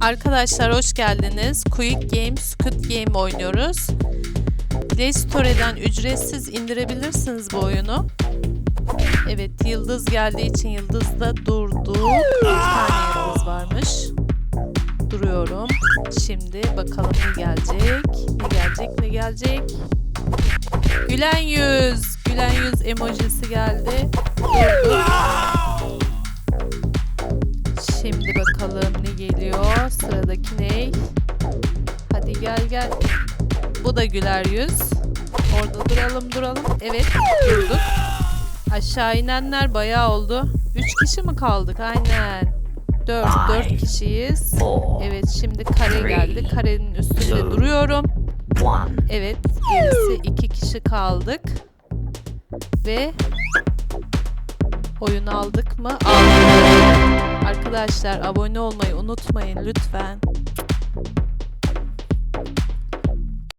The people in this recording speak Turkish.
Arkadaşlar hoş geldiniz. Quick Game Squid Game oynuyoruz. Play Store'dan ücretsiz indirebilirsiniz bu oyunu. Evet yıldız geldiği için yıldızda durdu. Bir tane yıldız varmış. Duruyorum. Şimdi bakalım ne gelecek. Ne gelecek ne gelecek. Gülen yüz. Gülen yüz emojisi geldi. Durdu. Şimdi bakalım ne geliyor. Ne? Hadi gel gel. Bu da güler yüz. Orada duralım duralım. Evet durduk. Aşağı inenler bayağı oldu. Üç kişi mi kaldık? Aynen. Dört. Dört kişiyiz. Evet şimdi kare geldi. Karenin üstünde duruyorum. Evet gerisi iki kişi kaldık. Ve oyunu aldık mı? Aldık. Arkadaşlar abone olmayı unutmayın lütfen.